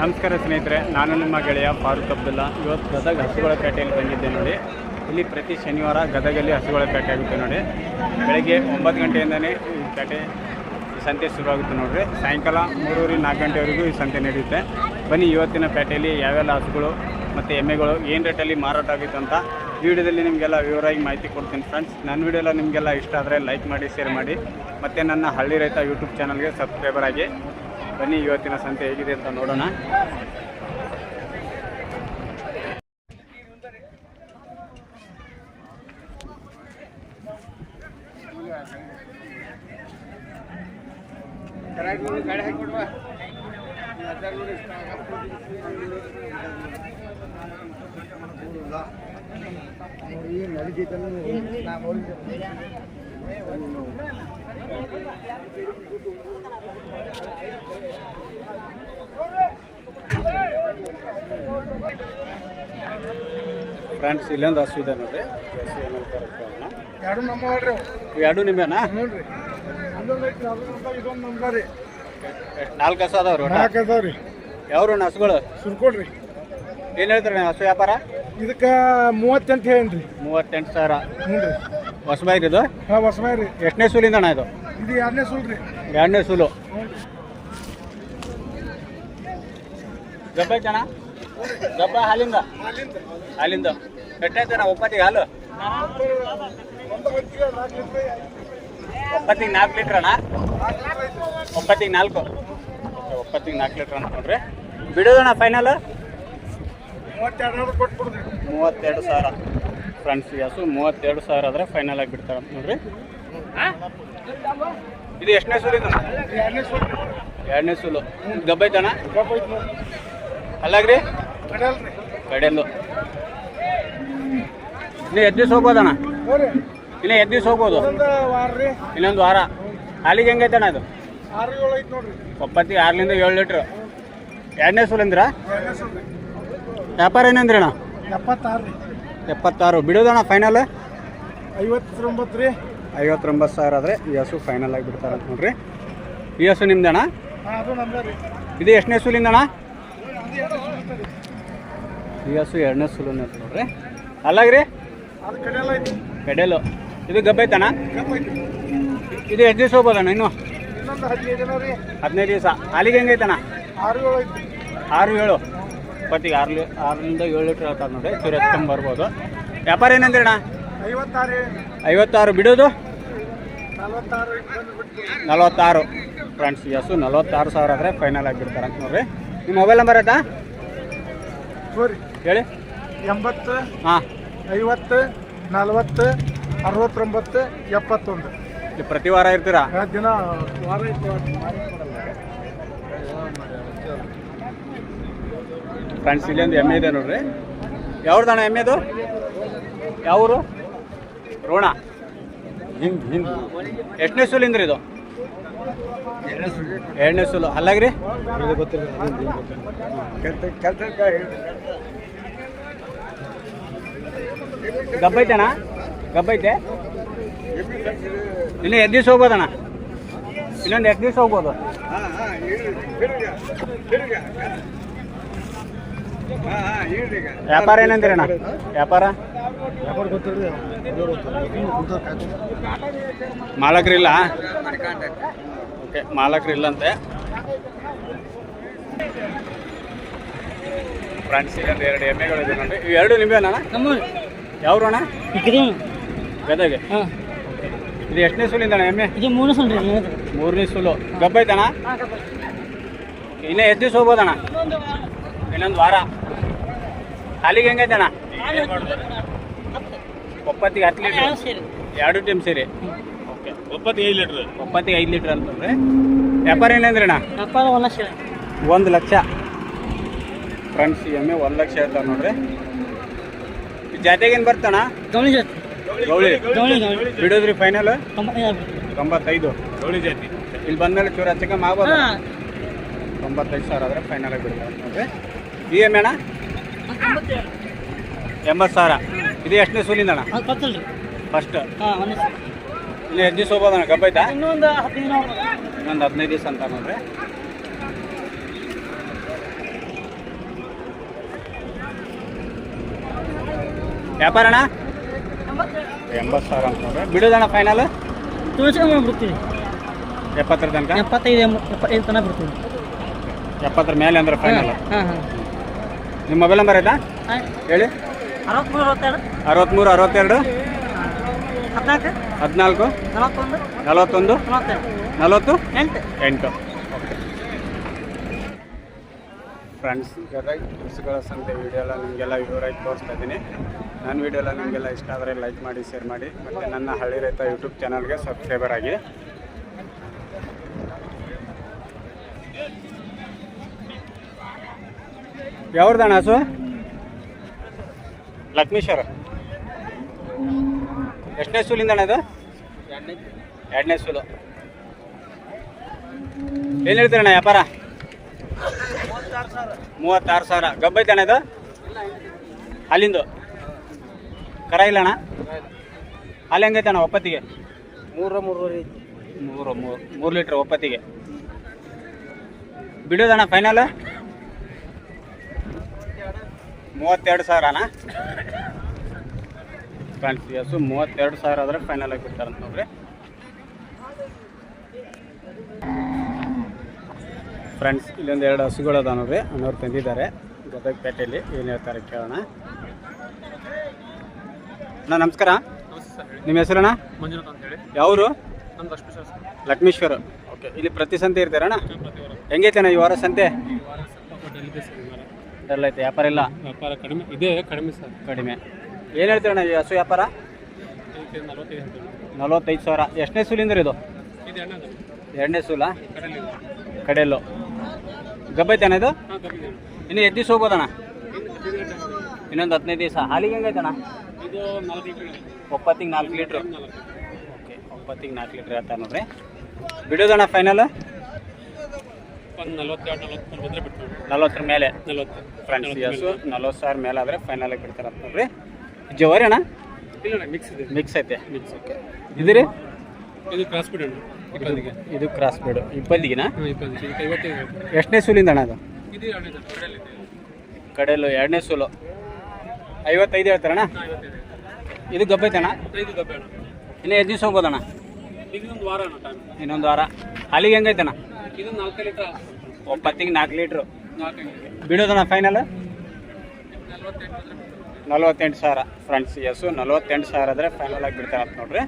ನಮಸ್ಕಾರ ಸ್ನೇಹಿತರೆ, ನಾನು ನಿಮ್ಮ ಗೆಳೆಯ ಫಾರೂಕ್ ಅಬ್ದುಲ್ಲಾ. ಇವತ್ತು ಗದಗ ಹಸುಗಳ ಪೇಟೆಯಲ್ಲಿ ಬಂದಿದ್ದೆ ನೋಡಿ. ಇಲ್ಲಿ ಪ್ರತಿ ಶನಿವಾರ ಗದಗಲ್ಲಿ ಹಸುಗಳ ಪೇಟೆ ಆಗುತ್ತೆ ನೋಡಿ. ಬೆಳಗ್ಗೆ ಒಂಬತ್ತು ಗಂಟೆಯಿಂದನೇ ಈ ಪೇಟೆ ಸಂತೆ ಶುರುವಾಗುತ್ತೆ ನೋಡಿರಿ. ಸಾಯಂಕಾಲ ಮೂರೂವರೆ, ನಾಲ್ಕು ಗಂಟೆವರೆಗೂ ಈ ಸಂತೆ ನಡೆಯುತ್ತೆ. ಬನ್ನಿ, ಇವತ್ತಿನ ಪೇಟೆಯಲ್ಲಿ ಯಾವೆಲ್ಲ ಹಸುಗಳು ಮತ್ತು ಎಮ್ಮೆಗಳು, ಏನು ರೇಟಲ್ಲಿ ಮಾರಾಟ ಆಗುತ್ತೆ ಅಂತ ವಿಡಿಯೋದಲ್ಲಿ ನಿಮಗೆಲ್ಲ ವಿವರವಾಗಿ ಮಾಹಿತಿ ಕೊಡ್ತೀನಿ ಫ್ರೆಂಡ್ಸ್ ನನ್ನ ವಿಡಿಯೋ ಎಲ್ಲ ನಿಮಗೆಲ್ಲ ಇಷ್ಟ ಆದರೆ ಲೈಕ್ ಮಾಡಿ ಶೇರ್ ಮಾಡಿ. ಮತ್ತು ನನ್ನ ಹಳ್ಳಿ ರೈತ ಯೂಟ್ಯೂಬ್ ಚಾನಲ್ಗೆ ಸಬ್ಸ್ಕ್ರೈಬರ್ ಆಗಿ ಬನ್ನಿ ಇವತ್ತಿನ ಸಂತೆ ಹೇಗಿದೆ ಅಂತ ನೋಡೋಣ. ಫ್ರೆಂಡ್ಸ್ ಇಲ್ಲೊಂದು ಹಸು ಇದೆ ನೋಡ್ರಿ. ಎರಡು ನಮ್ಮ ನೋಡ್ರಿ ಎರಡು ನಾಲ್ಕು ಹಸು ಅದಾವ್ರಿ ನಾಲ್ಕು ಅದಾವ್ರಿ. ಯಾವ್ರು ಹಸುಗಳು? ಸುರ್ಕೊಡ್ರಿ. ಏನು ಹೇಳ್ತಾರೆ ಹಸು ವ್ಯಾಪಾರ? ಇದಕ್ಕೆ ಮೂವತ್ತೆಂಟು ಹೇಳಿ ಮೂವತ್ತೆಂಟು ಸಾವಿರ. ಹ್ಞೂ ರೀ ಹೊಸಬಾಯ್ದು ಇದು? ಹಾಂ ಹೊಸಬಾಯಿ ರೀ. ಎಷ್ಟನೇ ಸೂಲಿಂದ ಅಣ್ಣ ಇದು? ಇದು ಎರಡನೇ ಸೂಲ್ ರೀ. ಎರಡನೇ ಸೂಲು. ರೀ ಗಬ್ಬ ಐತಣ್ಣ ಗಬ್ಬ ಹಾಲಿಂದ? ಹಾಲಿಂದ. ಎಷ್ಟೈತಣ್ಣ ಒಪ್ಪತ್ತಿಗೆ ಹಾಲು? ಒಪ್ಪತ್ತಿಗೆ ನಾಲ್ಕು ಲೀಟ್ರ್ ಅಣ್ಣ? ಒಪ್ಪತ್ತಿಗೆ ನಾಲ್ಕು. ಒಪ್ಪತ್ತಿಗೆ ನಾಲ್ಕು ಲೀಟ್ರ್ ಅಂತ ನೋಡ್ರಿ ಬಿಡೋದಣ್ಣ ಫೈನಲ್ ಮೂವತ್ತೆರಡು ಸಾವಿರ. ಫ್ರೆಂಡ್ಸ್ ಯಾಸು ಹಸು ಮೂವತ್ತೆರಡು ಸಾವಿರ ಆದರೆ ಫೈನಲ್ ಆಗಿ ಬಿಡ್ತಾರೆ ನೋಡ್ರಿ. ಇದು ಎಷ್ಟನೇ ಸೂಲು ಎರಡನೇ ಸುಲ್ ಗಬ್ಬೈತಾನ? ಅಲ್ಲಾಗ್ರಿ? ಕಡೆಯಲ್ಲು ಇನ್ನು ಎದ್ದು ದಿವ್ಸ ಹೋಗ್ಬೋದಣ್ಣ? ಇನ್ನು ಎದ್ದು ದಿವ್ಸ ಹೋಗ್ಬೋದು? ಇನ್ನೊಂದು ವಾರ ಹಾಲಿಗೆ ಹೆಂಗೈತಣ್ಣ ಅದು? ಆರ್ಲಿಂದ ಒಪ್ಪತ್ತಿಗೆ ಆರರಿಂದ ಏಳು ಲೀಟ್ರ್. ಎರಡನೇ ಸೂಲು ಅಂದ್ರ? ವ್ಯಾಪಾರ ಏನಂದ್ರಿ ಅಣ್ಣ? ಎಪ್ಪತ್ತಾರು ರೀ. ಎಪ್ಪತ್ತಾರು. ಬಿಡೋದಣ್ಣ ಫೈನಲ್ ಐವತ್ತೊಂಬತ್ತು ರೀ. ಐವತ್ತೊಂಬತ್ತು ಸಾವಿರ ಆದರೆ ಈ ಹಸು ಫೈನಲ್ ಆಗಿ ಬಿಡ್ತಾರೆ ಅಂತ ನೋಡ್ರಿ. ಈ ಹಸು ನಿಮ್ದಣ್ಣ? ಹಾಂ ಅದು ನಮ್ದ ಇದು ಎಷ್ಟನೇ ಸೂಲಿಂದಣ್ಣ ಈ ಹಸು ಎರಡನೇ ಸೂಲನ್ನ ನೋಡ್ರಿ. ಅಲ್ಲಾಗ್ರಿ? ಕಡೆಯಲ್ಲು ಇದು ಗಬ್ಬ ಐತಣ್ಣ? ಇದು ಎಷ್ಟು ದಿವಸ ಹೋಗ್ಬೋದಣ್ಣ ಇನ್ನು? ಹದಿನೈದು ದಿವಸ. ಅಲ್ಲಿಗೆ ಹೆಂಗೈತಣ್ಣ? ಆರು ಏಳು. ಆರು ಇಪ್ಪತ್ತಿಗೆ ಆರು ಲೀ ಆರರಿಂದ ಏಳು ಲೀಟ್ರ್ ಹೇಳ್ತಾರೆ ನೋಡಿ ಚೂರು ಎತ್ಕೊಂಡು ಬರ್ಬೋದು. ವ್ಯಾಪಾರ ಏನಂದ್ರೆ ಅಣ್ಣ ಐವತ್ತಾರು ಐವತ್ತಾರು ಬಿಡೋದು? ನಲ್ವತ್ತಾರು ಫ್ರೆಂಡ್ಸ್ ಯಾಸು ಹಸು ನಲವತ್ತಾರು ಸಾವಿರ ಆದರೆ ಫೈನಲ್ ಆಗಿಬಿಡ್ತಾರೆ ಅಂತ ನೋಡ್ರಿ. ನಿಮ್ಮ ಮೊಬೈಲ್ ನಂಬರ್ ಆಯ್ತಾ ಹೇಳಿ. ಎಂಬತ್ತು ಹಾಂ. ಐವತ್ತು ನಲ್ವತ್ತು ಅರವತ್ತೊಂಬತ್ತು ಎಪ್ಪತ್ತೊಂದು. ಪ್ರತಿ ವಾರ ಇರ್ತೀರಾ? ದಿನ ವಾರ ಐತಿ ಇವತ್ತು ಮಾರಿ ಕೊಡಲ್ಲ. ಫ್ರೆಂಡ್ಸ್ ಇಲ್ಲೊಂದು ಎಮ್ಮೆ ಇದೆ ನೋಡ್ರಿ. ಯಾವ್ದಣ್ಣ ಅದು ಯಾವೂರು? ರೋಣ. ಹಿಂದ್ ಹಿಂದ್. ಎಷ್ಟನೇ ಸೂಲಿಂದ್ರಿ ಇದು? ಎರಡನೇ ಸೂಲು. ಅಲ್ಲಾಗ್ರಿ? ಗಬ್ಬ ಗಬ್ಬೈತೆ? ಇನ್ನು ಎಷ್ಟು ದಿವಸ ಹೋಗ್ಬೋದಣ್ಣ? ಇನ್ನೊಂದು ಎರಡು ದಿವಸ ಹೋಗ್ಬೋದು? ವ್ಯಾಪಾರ ಏನಂದ್ರಿ ಅಣ್ಣ? ವ್ಯಾಪಾರ? ಮಾಲಕರಿಲ್ಲ? ಓಕೆ ಮಾಲಕರಿಲ್ಲ ಅಂತೆ ಫ್ರೆಂಡ್ಸ್ ಒಂದು ಎರಡು ಎಮ್ಮೆಗಳು ಇದೆ ನೋಡಿ. ಇವು ಎರಡು ನಿಂಬೆ ಅಣ್ಣ? ನಮ್ಮ ಯಾವ್ರು ಅಣ್ಣ? ಗದಗೆ. ಹಾಂ. ಇದು ಎಷ್ಟನೇ ಸುಲಿಂದ ಅಣ್ಣ ಎಮ್ಮೆ? ಇದು ಮೂರು ಸಲ ಮೂರನೇ ಸೂಲು. ಗಬ್ಬೈತಣ್ಣ? ಇನ್ನೇ ಇನ್ನೂ ಎಷ್ಟು ದಿವಸ ಹೋಗ್ಬೋದಣ್ಣ? ಇನ್ನೊಂದು ವಾರ. ಅಲ್ಲಿಗೆ ಹೆಂಗೈತಣ್ಣ? ಒಪ್ಪತ್ತಿಗೆ ಹತ್ತು ಲೀಟ್ರ್. ಎರಡು ಟೀಮ್ ಸೇರಿ. ಓಕೆ. ಒಪ್ಪತ್ತಿಗೆ ಐದು ಲೀಟ್ರ್. ಒಪ್ಪತ್ತಿಗೆ ಐದು ಲೀಟ್ರ್ ಅಂತಂದ್ರೆ ವ್ಯಾಪಾರ ಏನಂದ್ರೆ ಅಣ್ಣ ಒಂದು ಲಕ್ಷ. ಫ್ರೆಂಡ್ಸ್ ಎಮ್ಮೆ ಒಂದು ಲಕ್ಷ ಹೇಳ್ತಾರೆ ನೋಡ್ರಿ. ಜಾತೆಗೇನು ಬರ್ತಣ ಬಿಡೋದ್ರಿ ಫೈನಲ್ ತೊಂಬತ್ತೈದು ಗೌಳಿ ಜಾತಿ ಇಲ್ಲಿ ಬಂದ್ಮೇಲೆ ಚೂರು ಹಚ್ಚಕ್ಕೆ ಮಾಡ್ಬೋದು ತೊಂಬತ್ತೈದು ಸಾವಿರ ಆದರೆ ಫೈನಲ್ ಆಗಿ ಬಿಡ್ತಾರೆ ನೋಡ್ರಿ. ಇ ಎಂ ಅಣ್ಣ ಎಂಬತ್ತು ಸಾವಿರ. ಇದು ಎಷ್ಟನೇ ಸೂಲಿಂದ ಅಣ್ಣ? ಫಸ್ಟ್ ಇಲ್ಲಿ ಎಷ್ಟು ದಿವಸ ಹೋಗ್ಬೋದಣ್ಣ ಗಬ್ಬೈತಾ ಇನ್ನೊಂದು ಇನ್ನೊಂದು ಹದಿನೈದು ದಿವಸ ಅಂತ ನೋಡ್ರಿ. ವ್ಯಾಪಾರ ಅಣ್ಣ? ಎಂಬತ್ತು ಸಾವಿರ ಅಂತ ನೋಡ್ರಿ. ಬಿಡೋದಣ್ಣ ಫೈನಲ್ ಬಿಡ್ತೀವಿ ಎಪ್ಪತ್ತರ ತನಕ? ಎಪ್ಪತ್ತೈದು ಎಪ್ಪತ್ತೈದು ತನಕ ಬಿಡ್ತೀವಿ ಎಪ್ಪತ್ತರ ಮೇಲೆ ಅಂದ್ರೆ ಫೈನಲ್ ಹಾಂ ಹಾಂ. ನಿಮ್ಮ ಮೊಬೈಲ್ ನಂಬರ್ ಆಯ್ತಾ? ಹೇಳಿ. ಅರವತ್ಮೂರು ಅರವತ್ತೆರಡು. ಅರವತ್ತ್ಮೂರು ಅರವತ್ತೆರಡು. ಹದಿನಾಲ್ಕು. ಹದಿನಾಲ್ಕು. ನಲವತ್ತೊಂದು. ನಲವತ್ತು. ಎಂಟು. ಎಂಟು. ಫ್ರೆಂಡ್ಸ್ ಗದಗ ಹಸುಗಳ ಸಂತೆ ವೀಡಿಯೋ ಎಲ್ಲ ನಿಮಗೆಲ್ಲ ವಿವರವಾಗಿ ತೋರಿಸ್ತಾ ಇದ್ದೀನಿ. ನನ್ನ ವೀಡಿಯೋ ಎಲ್ಲ ನಿಮಗೆಲ್ಲ ಇಷ್ಟ ಆದರೆ ಲೈಕ್ ಮಾಡಿ ಶೇರ್ ಮಾಡಿ. ಮತ್ತು ನನ್ನ ಹಳ್ಳಿ ರೈತ ಯೂಟ್ಯೂಬ್ ಚಾನಲ್ಗೆ ಸಬ್ಸ್ಕ್ರೈಬರ್ ಆಗಿ. ಯಾವ್ದಣ್ಣ ಹಸು? ಲಕ್ಷ್ಮೀಶ್ವರ ಎಷ್ಟನೇ ಸೂಲಿಂದ ಅಣ್ಣ ಇದು? ಎರಡನೇ ಸೂಲು ಏನು ಹೇಳ್ತೀರಣ್ಣ ವ್ಯಾಪಾರ? ಮೂವತ್ತಾರು ಸಾವಿರ. ಗಬ್ಬ ಐತಣ್ಣ ಇದು? ಅಲ್ಲಿಂದು? ಕರ ಇಲ್ಲ ಅಣ್ಣ? ಅಲ್ಲಿ ಹೆಂಗೈತಣ್ಣ ಒಪ್ಪತ್ತಿಗೆ? ಮೂರ ಮೂರುವರೆ ಮೂರು ಮೂರು ಮೂರು ಲೀಟ್ರ್ ಒಪ್ಪತ್ತಿಗೆ. ಬಿಡೋದಣ್ಣ ಫೈನಲ್ ಮೂವತ್ತೆರಡು ಸಾವಿರನಾ? ಫ್ರೆಂಡ್ಸ್ ಎಸು ಮೂವತ್ತೆರಡು ಸಾವಿರ ಆದರೆ ಫೈನಲ್ ಆಗಿ ಬಿಡ್ತಾರಂತ ನೋಡ್ರಿ. ಫ್ರೆಂಡ್ಸ್ ಇಲ್ಲೊಂದು ಎರಡು ಹಸುಗಳು ಅದಾವ ನೋಡ್ರಿ. ಅನ್ನೋರು ತಂದಿದ್ದಾರೆ. ಗದಗ ಪೇಟೆಯಲ್ಲಿ ಏನು ಹೇಳ್ತಾರೆ ಕೇಳೋಣ. ಅಣ್ಣ ನಮಸ್ಕಾರ. ನಿಮ್ಮ ಹೆಸರಣ್ಣ? ಮಂಜುನಾಥ್ ಅಂತ ಹೇಳಿ. ಯಾವರು? ಲಕ್ಷ್ಮೀಶ್ವರ ಓಕೆ. ಇಲ್ಲಿ ಪ್ರತಿ ಸಂತೆ ಇರ್ತಾರಣ್ಣ ಹೆಂಗೈತೆ ಅಣ್ಣ ಈ ವಾರ ಸಂತೆ? ಡಲ್ ಐತೆ ವ್ಯಾಪಾರ ಇಲ್ಲ? ವ್ಯಾಪಾರ ಕಡಿಮೆ ಇದೆ ಕಡಿಮೆ ಸರ್. ಕಡಿಮೆ. ಏನು ಹೇಳ್ತೀರಣ್ಣ ಈ ಹಸು ವ್ಯಾಪಾರ? ಇದಕ್ಕೆ ನಲವತ್ತೈದು ಹೇಳ್ತೀವಿ. ನಲವತ್ತೈದು ಸಾವಿರ. ಎಷ್ಟನೇ ಸೂಲಿಂದ ಇದು? ಇದು ಎರಡನೇ ಸೂಲ. ಕಡಲಿ. ಕಡೆಯಲ್ಲು ಗಬ್ಬೈತಣ್ಣ ಇದು? ಹಾಂ ಕಮ್ಮಿ ಇನ್ನು ಎದ್ದು ದಿವಸ ಹೋಗ್ಬೋದಣ್ಣ ಇನ್ನೊಂದು ಹದಿನೈದು ದಿವಸ ಹಾಲಿಗೆ ಹೆಂಗೈತಣ್ಣ ಇದು ನಾಲ್ಕು ಲೀಟರ್ ಒಪ್ಪತ್ತಿಗೆ ನಾಲ್ಕು ಲೀಟ್ರ್. ನಾಲ್ಕು ಓಕೆ ಒಪ್ಪತ್ತಿಗೆ ನಾಲ್ಕು ಲೀಟ್ರ್ ಹೇಳ್ತಾರೆ ನೋಡ್ರಿ. ಬಿಡೋದಣ್ಣ ಫೈನಲ್ ಒಂದು ನಲವತ್ತೆರಡು ನಲವತ್ತು ಬಂದರೆ ಬಿಟ್ಟು ನಲ್ವತ್ತರ ಮೇಲೆ. ನಲವತ್ತು. ಫ್ರೆಂಡ್ಸ್ ಹಸು ನಲ್ವತ್ತು ಸಾವಿರ ಮೇಲೆ ಆದರೆ ಫೈನಲ್ ಆಗಿ ಬಿಡ್ತಾರಂತ ನೋಡ್ರಿ. ಜವಾರಿ ಅಣ್ಣ? ಇಲ್ಲ ಮಿಕ್ಸ್ ಇದೆ. ಮಿಕ್ಸ್ ಐತೆ. ಮಿಕ್ಸ್ ಓಕೆ ಇದ್ರಿ? ಇದು ಕ್ರಾಸ್ ಬಿಡ್ ಅಣ್ಣ. ಇದು ಕ್ರಾಸ್ ಬಿಡು ಐವತ್ತೈದು ಎಷ್ಟನೇ ಸೂಲಿಂದ ಅಣ್ಣ ಅದು? ಇದು ಕಡೆಯಲ್ಲು ಎರಡನೇ ಸೂಲು. ಐವತ್ತೈದು ಹೇಳ್ತಾರಣ್ಣ? ಇದು ಗಬ್ಬೈತಣ್ಣ ಇನ್ನು ಎಷ್ಟು ದಿವಸ ಹೋಗ್ಬೋದಣ್ಣ ಇದೊಂದು ವಾರ ಅಣ್ಣ ಇನ್ನೊಂದು ವಾರ. ಅಲ್ಲಿಗೆ ಹೆಂಗೈತಣ್ಣ ಇದು ನಾಲ್ಕು ಲೀಟರ್. ಒಪ್ಪತ್ತಿಗೆ ನಾಲ್ಕು ಲೀಟ್ರು. ನಾಲ್ಕು ಬಿಡೋದಣ್ಣ ಫೈನಲ್ ನಲವತ್ತೆಂಟು ಸಾವಿರ. ಫ್ರೆಂಡ್ಸ್ ಎಸ್ಸು ನಲ್ವತ್ತೆಂಟು ಸಾವಿರ ಆದರೆ ಫೈನಲ್ ಆಗಿ ಬಿಡ್ತಾರೆ ಅಂತ ನೋಡ್ರಿ.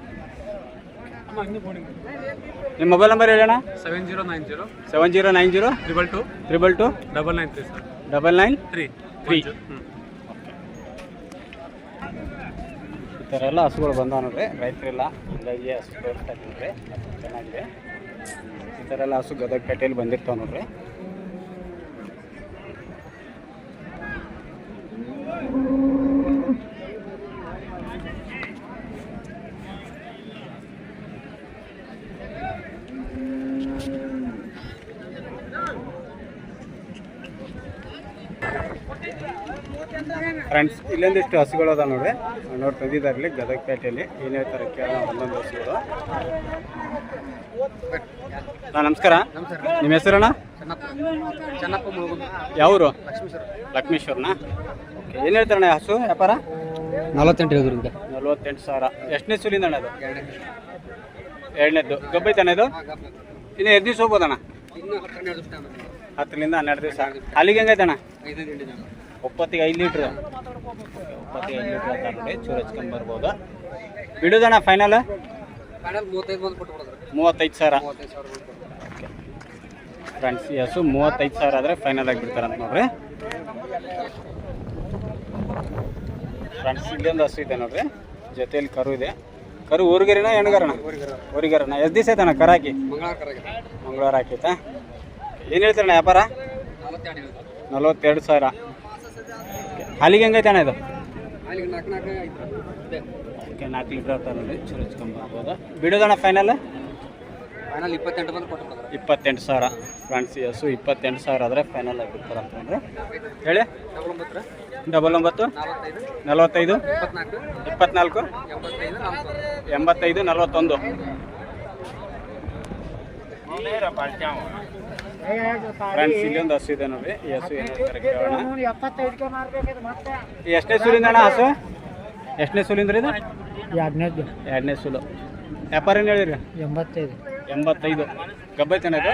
ನಿಮ್ಮ ಮೊಬೈಲ್ ನಂಬರ್ ಹೇಳೋಣ seven zero nine zero seven zero nine zero triple two triple two double nine three sir double nine three three ಈ ಥರ ಎಲ್ಲ ಹಸುಗಳು ಬಂದವ ನೋಡ್ರಿ. ರೈತರೆಲ್ಲ. ಹಂಗಾಗಿ ಹಸು ತೋರಿಸ್ತಾ ಇದ್ದೀನಿ ನೋಡ್ರಿ. ಚೆನ್ನಾಗಿದೆ. ಈ ಥರ ಎಲ್ಲ ಹಸು ಗದಗ ಪೇಟೆಯಲ್ಲಿ ಬಂದಿರ್ತಾವೆ ನೋಡ್ರಿ. ಫ್ರೆಂಡ್ಸ್ ಇಲ್ಲೊಂದಿಷ್ಟು ಹಸುಗಳು ನೋಡಿ ನೋಡ್ರಿ. ನೋಡಿ ತಂದಿದ್ದಾರೆ ಗದಗ ಪೇಟೆಯಲ್ಲಿ ಏನೇ ಹೇಳ್ತಾರೆ ಕೇಳೋಣ, ಒಂದೊಂದು ಹಸುಗಳು. ಹಾಂ ನಮಸ್ಕಾರ. ನಿಮ್ಮ ಹೆಸರಣ್ಣ ಚೆನ್ನಪ್ಪ ಯಾವರು? ಲಕ್ಷ್ಮೀಶ್ವರ ಲಕ್ಷ್ಮೀಶ್ವರನ. ಓಕೆ ಏನು ಹೇಳ್ತಾರಣ್ಣ ಹಸು ವ್ಯಾಪಾರ? ನಲವತ್ತೆಂಟು ಹೇಳಿದ್ರಿಂದ ನಲವತ್ತೆಂಟು ಸಾವಿರ. ಎಷ್ಟನೇ ಸುಲಿಂದ ಅಣ್ಣ ಅದು? ಎರಡನೇದು. ಗಬ್ಬೈತಣ್ಣ ಇದು? ಇನ್ನು ಎರಡು ದಿವಸ ಹೋಗ್ಬೋದಣ್ಣ? ಹತ್ತರಿಂದ ಹನ್ನೆರಡು ದಿವಸ. ಅಲ್ಲಿಗೆ ಹೆಂಗೈತಣ್ಣ ಐದೈದು ಒಪ್ಪತ್ತಿಗೆ ಐದು ಲೀಟ್ರ್. ಒಪ್ಪತ್ತಿಗೆ ಐದು ಲೀಟ್ರ್ ಚೂರ್ ಹಚ್ಕೊಂಡ್ ಬರ್ಬೋದು. ಬಿಡೋದಣ್ಣ ಫೈನಲ್ ಫೈನಲ್ ಮೂವತ್ತೈದು ಬಂದು ಕೊಟ್ಟು ಬಿಡೋದ್ರಿ ಮೂವತ್ತೈದು ಸಾವಿರ. ಫ್ರೆಂಡ್ಸ್ ಈ ಹಸು ಮೂವತ್ತೈದು ಸಾವಿರ ಆದರೆ ಫೈನಲ್ ಆಗಿ ಅಂತ ನೋಡ್ರಿ. ಫ್ರೆಂಡ್ಸ್ ಇಲ್ಲೊಂದು ಹಸು ಇದೆ ನೋಡ್ರಿ. ಜೊತೆಯಲ್ಲಿ ಕರು ಇದೆ. ಕರು ಊರಿಗರಿನ ಹೆಣ್ಗರಣ ಊರಿಗರಣ ಎಷ್ಟು ದಿವಸ ಐತಣ್ಣ ಕರ ಹಾಕಿ? ಮಂಗಳವಾರ ಹಾಕೈತಾ ಏನು ಹೇಳ್ತಾರಣ್ಣ ವ್ಯಾಪಾರ? ನಲವತ್ತೆರಡು ಸಾವಿರ. ಹಾಲಿಗೆ ಹೆಂಗೈತೆ ಅಣ್ಣ ಇದು? ನಾಲ್ಕು ಲೀಟರ್ ಆಗ್ತಾರೆ ಓಕೆ ನಾಲ್ಕು ಲೀಟ್ರ್ ಆಗ್ತಾ ನೋಡಿ ಚೂರು ಹಚ್ಕೊಂಬರ್ಬೋದು ಬಿಡೋದಣ್ಣ ಫೈನಲ್ ಫೈನಲ್ ಇಪ್ಪತ್ತೆಂಟು ಬಂದು ಕೊಟ್ಟು ಬಿಡೋದ್ರಿ ಇಪ್ಪತ್ತೆಂಟು ಸಾವಿರ ಫ್ರೆಂಡ್ಸ್ ಈ ಹಸು ಇಪ್ಪತ್ತೆಂಟು ಸಾವಿರ ಆದರೆ ಫೈನಲ್ ಆಗಿ ಅಂತಂದರೆ ನೋಡ್ರಿ ಹೇಳಿ? ಡಬಲ್ ಒಂಬತ್ತು ರೀ. ಡಬಲ್ ಒಂಬತ್ತು? ನಲವತ್ತೈದು. ಇಪ್ಪತ್ನಾಲ್ಕು. ಎಂಬತ್ತೈದು ನಲವತ್ತೊಂದು. ಫ್ರೆಂಡ್ಸ್ ಇಲ್ಲೊಂದು ಹಸು ಇದೆ ನೋಡ್ರಿ ಹಸು ಎಷ್ಟನೇ ಸೂಲಿಂದ ಅಣ್ಣ ಹಸು? ಎಷ್ಟನೇ ಸುಲಿಂದ್ರಿ ಇದು? ಎರಡನೇದು ಎರಡನೇ ಸುಲು ವ್ಯಾಪಾರ ಏನು ಹೇಳಿರಿ? ಎಂಬತ್ತೈದು. ಎಂಬತ್ತೈದು. ಗಬ್ಬೈತಣ್ಣ ಇದು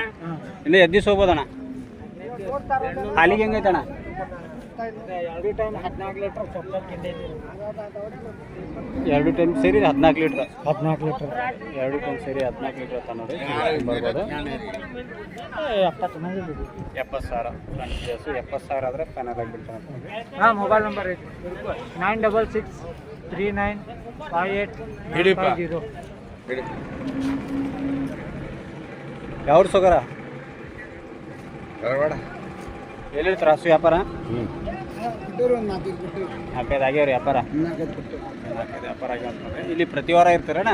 ಇನ್ನು ಎದ್ದು ಹೋಗ್ಬೋದಣ್ಣ? ಹಾಲಿಗೆ ಹೆಂಗೈತಣ್ಣ? ಎರಡು ಟೈಮ್ ಹದಿನಾಲ್ಕು ಲೀಟ್ರ್ ಎರಡು ಟೈಮ್ ಸೇರಿ ಹದಿನಾಲ್ಕು ಲೀಟ್ರ್. ಹದಿನಾಲ್ಕು ಲೀಟ್ರ್. ಎರಡು ಟೈಮ್ ಸೇರಿ ಹದಿನಾಲ್ಕು ಲೀಟ್ರ್ ಅಂತ ನೋಡಿ. ಬರ್ಬೋದು ಎಪ್ಪತ್ತು ಸಾವಿರ. ಹಸು ಎಪ್ಪತ್ತು ಸಾವಿರ ಆದರೆ ಫೈನಲ್ ಆಗಿಬಿಡ್ತಾನೆ ಹಾಂ ಮೊಬೈಲ್ ನಂಬರ್ ಐತಿ. Nine double six three nine five eight. Zero. ಯಾವ್ದು ಸೊಗರ ಎಲ್ಲಿ ತ್ರಾಸು ಹಸು ವ್ಯಾಪಾರ? ನಾಲ್ಕೈದು ಆಗ್ಯಾವ್ರಿ ವ್ಯಾಪಾರ? ನಾಲ್ಕೈದು ವ್ಯಾಪಾರ ಆಗ್ಯಾವ ಇಲ್ಲಿ ಪ್ರತಿ ವಾರ ಇರ್ತೀರಣ್ಣ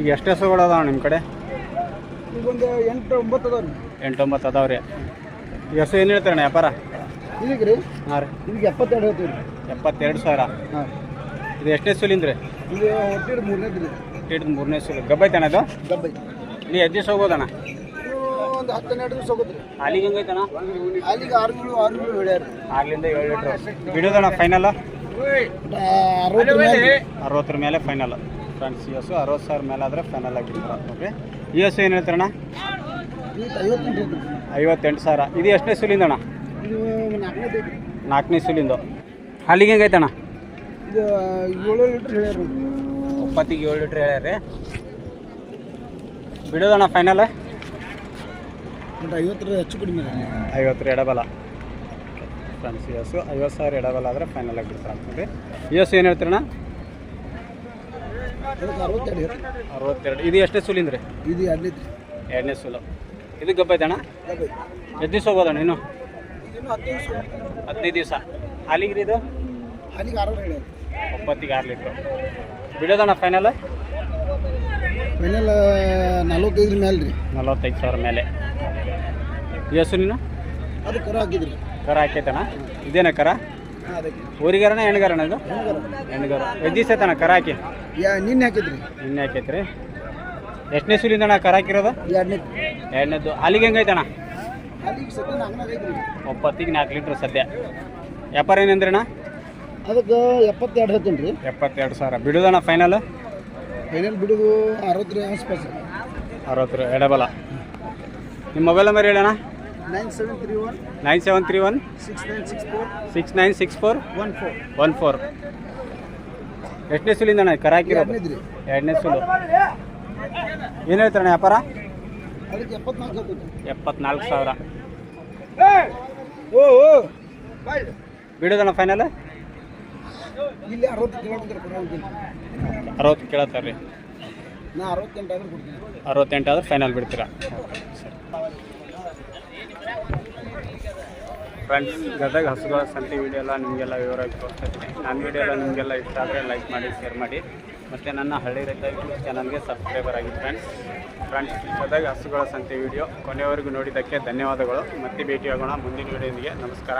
ಈಗ ಎಷ್ಟು ಹಸುಗಳು ಅದಾವ ನಿಮ್ಮ ಕಡೆ? ಒಂದು ಎಂಟು ಒಂಬತ್ತು ಅದಾವ್ರಿ ಎಂಟು ಒಂಬತ್ತು ಅದಾವ್ರಿ ಈ ಹಸು ಏನು ಹೇಳ್ತಾರಣ್ಣ ವ್ಯಾಪಾರ? ಇದಕ್ಕೆ ರೀ. ಹಾಂ ರೀ. ಇದಕ್ಕೆ ಎಪ್ಪತ್ತೆರಡು ಹೇಳ್ತೀವಿ ರೀ. ಎಪ್ಪತ್ತೆರಡು ಸಾವಿರ? ಹಾಂ. ಇದು ಎಷ್ಟನೇ ಸುಲಿಂದ್ರಿ? ಇದು ಒಟ್ಟಿಗೆ ಮೂರನೇದು ರೀ ಹಿಡಿದು ಮೂರನೇ ಸುಲು ಗಬ್ಬೈತಣ್ಣ ಅದು ಗಬ್ಬೈ ನೀ ಎದ್ದು ಹೋಗೋದಣ್ಣ? ಒಂದು ಹತ್ತು ಹನ್ನೆರಡು ದಿವಸ ಹೋಗುತ್ತೆ ಅಲ್ಲಿಗೆ ಹೆಂಗೈತಣ್ಣ ಅಲ್ಲಿಗೆ ಆರುಗಳು ಆರುಗಳು ಹೇಳ್ಯಾರ. ಆಗ್ಲಿಂದ ಏಳು ಲೀಟ್ರ್. ಬಿಡೋದಣ್ಣ ಫೈನಲ್ ಅರವತ್ತರ ಮೇಲೆ. ಫೈನಲ್ ಫ್ರೆಂಡ್ಸ್ ಈ ಹಸು ಅರವತ್ತು ಸಾವಿರ ಮೇಲೆ ಆದರೆ ಫೈನಲ್ ಆಗಿರ್ತಾರೆ. ಓಕೆ ಈ ಹಸು ಏನು ಹೇಳ್ತಾರಣ್ಣ? ಐವತ್ತೆಂಟು ಸಾವಿರ. ಇದು ಎಷ್ಟನೇ ಸುಲಿಂದಣ್ಣ? ನಾಲ್ಕನೇ ಸುಲಿಂದು. ಅಲ್ಲಿಗೆ ಹೆಂಗೈತಣ್ಣ ಏಳು ಲೀಟ್ರ್ ಹೇಳ್ಯಾರ. ಒಪ್ಪತ್ತಿಗೆ ಏಳು ಲೀಟ್ರ್ ಹೇಳ್ಯಾರಿ ಬಿಡೋದಣ್ಣ ಫೈನಲ್ ಐವತ್ತರ ಹೆಚ್ಚು ಕಡಿಮೆ. ಐವತ್ತರ ಎಡಬಲ ಫ್ರೆಂಡ್ಸ್ ಈ ಐವತ್ತು ಸಾವಿರ ಎಡಬಲ ಆದರೆ ಫೈನಲ್ ಆಗಿ ನೋಡ್ರಿ ಈ ಎಸ್ ಏನು ಹೇಳ್ತೀರಣ್ಣ? ಅದಕ್ಕೆ ಅರವತ್ತೆರಡು ಅರವತ್ತೆರಡು. ಇದು ಎಷ್ಟೇ ಸುಲಿಂದ್ರಿ ಇದು ಎರಡನೇ ಎರಡನೇ ಸುಲು. ಇದು ಗಬ್ಬೈತಣ್ಣ ಎಷ್ಟು ದಿವಸ ಹೋಗೋದಣ್ಣ ಇನ್ನು? ಹದಿನೈದು ದಿವಸ ಹಾಲಿಗೆ ರೀ ಇದು? ಹಾಲಿಗೆ ಆರು ಒಂಬತ್ತಿಗೆ ಆರು ಲೀಟ್ರು. ಬಿಡೋದಣ್ಣ ಫೈನಲ್ ಫೈನಲ್ ನಲ್ವತ್ತೈದ್ರ ಮೇಲೆ ರೀ. ನಲವತ್ತೈದು ಸಾವಿರ ಮೇಲೆ. ಎಸ್ ಹಸು ನೀನು? ಅದು ಕರ ಹಾಕಿದ್ರಿ. ಕರ ಹಾಕೈತಣ್ಣ. ಇದೇನ ಕರ? ಊರಿಗಾರಣ ಹೆಣ್ಗಾರಣ ಇದು? ಹೆಣ್ಗಾರ. ಎಷ್ಟು ದಿವಸ ಆಯ್ತಣ್ಣ ಕರ ಹಾಕಿ? ಯಾ ನಿನ್ನೆ ಹಾಕಿದ್ರಿ. ನಿನ್ನೆ ಹಾಕೈತ್ರಿ. ಎಷ್ಟನೇ ಸುಲಿಂದಣ್ಣ ಕರ ಹಾಕಿರೋದು? ಎರಡನೇ. ಎರಡನೇದು ಅಲ್ಲಿಗೆ ಹೆಂಗೈತಣ್ಣ ಒಪ್ಪತ್ತಿಗೆ ನಾಲ್ಕು ಲೀಟ್ರ್ ಸದ್ಯ. ವ್ಯಾಪಾರ ಏನಂದ್ರಣ್ಣ ಅದಕ್ಕೆ ಎಪ್ಪತ್ತೆರಡು ಹೇಳ್ತೀನಿ ರೀ. ಎಪ್ಪತ್ತೆರಡು ಸಾವಿರ. ಬಿಡುದಣ್ಣ ಫೈನಲ್ ಫೈನಲ್ ಬಿಡುದು ಅರವತ್ತರ ಆಸ್ಪಾಸ್ ಅರವತ್ತು ಎಡಬಲ. ನಿಮ್ಮ mobile number ಹೇಳಣ್ಣ nine seven three one nine seven three one six nine six four six nine six four one four one four ಎಷ್ಟನೇ ಸುಲಿಂದಣ್ಣ ಕರ ಹಾಕಿರೋದು? ಎರಡನೇ ಸುಲು. ಏನು ಹೇಳ್ತಾರಣ್ಣ ವ್ಯಾಪಾರ? ಅದಕ್ಕೆ ಎಪ್ಪತ್ನಾಲ್ಕು ಹೇಳ್ತೀನಿ. ಎಪ್ಪತ್ನಾಲ್ಕು ಸಾವಿರ. ಓ ಓ! ಬಿಡೋದಣ್ಣ ಫೈನಲ್ ಇಲ್ಲಿ ಅರವತ್ತು ಕಿಲೋಮೀಟರ್ ಅರವತ್ತು ಕೇಳತ್ತಾರೆ ರೀ ನಾ ಅರವತ್ತೆಂಟು ಆದ್ರೆ ಕೊಡ್ತೀನಿ. ಅರವತ್ತೆಂಟು ಆದ್ರೆ ಫೈನಲ್ ಬಿಡ್ತೀರಾ? ಫ್ರೆಂಡ್ಸ್ ಗದಗ ಹಸುಗಳ ಸಂತೆ ವೀಡಿಯೋ ಎಲ್ಲ ನಿಮಗೆಲ್ಲ ವಿವರವಾಗಿ ತೋರಿಸ್ತೀನಿ ಇದ್ದೀನಿ. ನನ್ನ ವೀಡಿಯೋ ಎಲ್ಲ ನಿಮಗೆಲ್ಲ ಇಷ್ಟ ಆದರೆ ಲೈಕ್ ಮಾಡಿ ಶೇರ್ ಮಾಡಿ. ಮತ್ತು ನನ್ನ ಹಳ್ಳಿ ರೈತ ಯೂಟ್ಯೂಬ್ ಚಾನಲ್ಗೆ ಸಬ್ಸ್ಕ್ರೈಬರ್ ಆಗಿ ಫ್ರೆಂಡ್ಸ್ ಫ್ರೆಂಡ್ಸ್ ಗದಗ ಹಸುಗಳ ಸಂತೆ ವಿಡಿಯೋ ಕೊನೆಯವರೆಗೂ ನೋಡಿದ್ದಕ್ಕೆ ಧನ್ಯವಾದಗಳು. ಮತ್ತೆ ಭೇಟಿಯಾಗೋಣ ಮುಂದಿನ ವೀಡಿಯೋದಿಗೆ ನಮಸ್ಕಾರ.